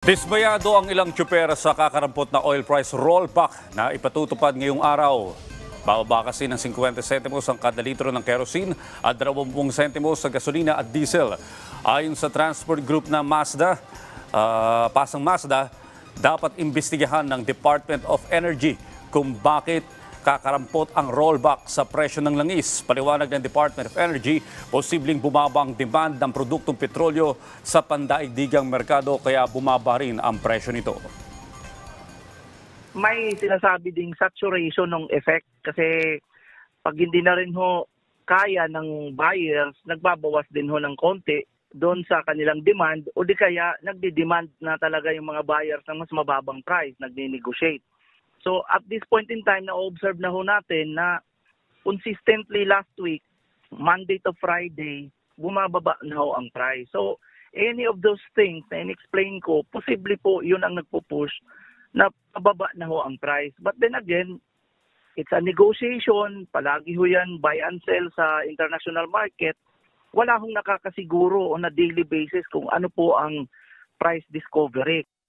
Dismayado ang ilang tsuper sa kakarampot na oil price rollback na ipatutupad ngayong araw. Bababa kasi ng 50 sentimos ang kada litro ng kerosene at 20 sentimos sa gasolina at diesel. Ayon sa transport group na Mazda, ah, pasang Mazda, dapat imbestigahan ng Department of Energy kung bakit kakarampot ang rollback sa presyo ng langis. Paliwanag ng Department of Energy, posibleng bumaba ang demand ng produktong petrolyo sa pandaigdigang merkado kaya bumaba rin ang presyo nito. may sinasabi ding saturation ng effect kasi pag hindi na rin ho kaya ng buyers, nagbabawas din ho ng konti doon sa kanilang demand o di kaya nagdi-demand na talaga yung mga buyers ng mas mababang price, nagni-negotiate. So at this point in time, na-observe na ho natin na consistently last week, Monday to Friday, bumababa na ho ang price. So any of those things na in-explain ko, posible po yun ang nagpo-push na pababa na ho ang price. But then again, it's a negotiation. Palagi ho yan buy and sell sa international market. Wala hong nakakasiguro on a daily basis kung ano po ang price discovery.